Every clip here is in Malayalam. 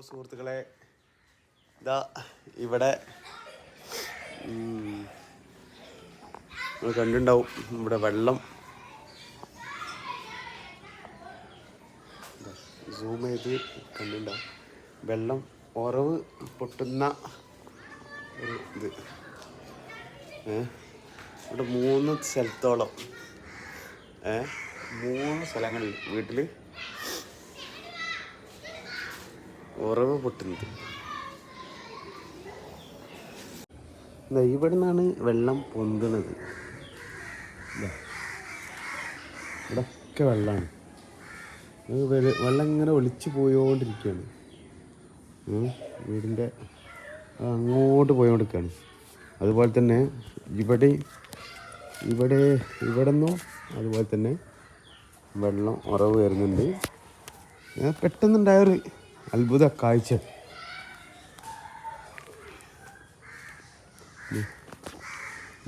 സുഹൃത്തുക്കളെ ഇതാ ഇവിടെ കണ്ടിട്ടുണ്ടാവും ഇവിടെ വെള്ളം. സൂം ചെയ്ത് കണ്ടിട്ടുണ്ടാവും. വെള്ളം ഉറവ് പൊട്ടുന്ന ഒരു ഇത്. ഇവിടെ മൂന്ന് സ്ഥലത്തോളം. മൂന്ന് സ്ഥലങ്ങളിൽ വീട്ടിൽ ഉറവ് പൊട്ടുന്നത്. ഇവിടെ നിന്നാണ് വെള്ളം പൊന്തുന്നത്. ഇവിടെയൊക്കെ വെള്ളമാണ് വെള്ളം ഇങ്ങനെ ഒളിച്ചു പോയോണ്ടിരിക്കുകയാണ്. വീടിന്റെ അങ്ങോട്ട് പോയോണ്ടിരിക്കുകയാണ് അതുപോലെ തന്നെ ഇവിടെ ഇവിടെ ഇവിടെ നിന്നും അതുപോലെ തന്നെ വെള്ളം ഉറവ് വരുന്നുണ്ട്. പെട്ടെന്നുണ്ടായൊരു അത്ഭുത കാഴ്ച.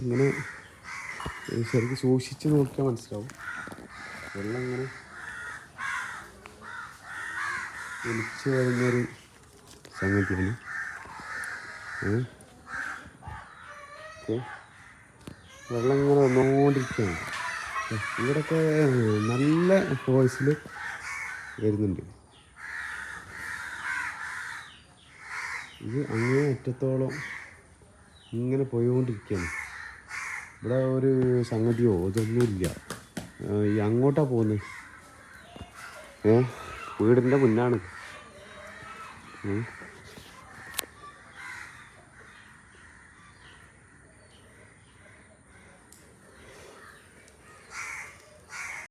ഇങ്ങനെ ശരിക്കും സൂക്ഷിച്ച് നോക്കിയാൽ മനസ്സിലാവും. വെള്ളം ഇങ്ങനെ ഒലിച്ചു വരുന്നൊരു സംഗതിയാണ്. വെള്ളം ഇങ്ങനെ വന്നുകൊണ്ടിരിക്കുകയാണ്. ഇവിടെയൊക്കെ നല്ല വോയിസിൽ വരുന്നുണ്ട്. ഇത് അങ്ങേ അറ്റത്തോളം ഇങ്ങനെ പോയിക്കൊണ്ടിരിക്കുകയാണ് ഇവിടെ ഒരു സംഗതിയോ ഇതൊന്നുമില്ല. ഈ അങ്ങോട്ടാണ് പോകുന്നത് ഏ? വീടിന്റെ മുന്നാണ്.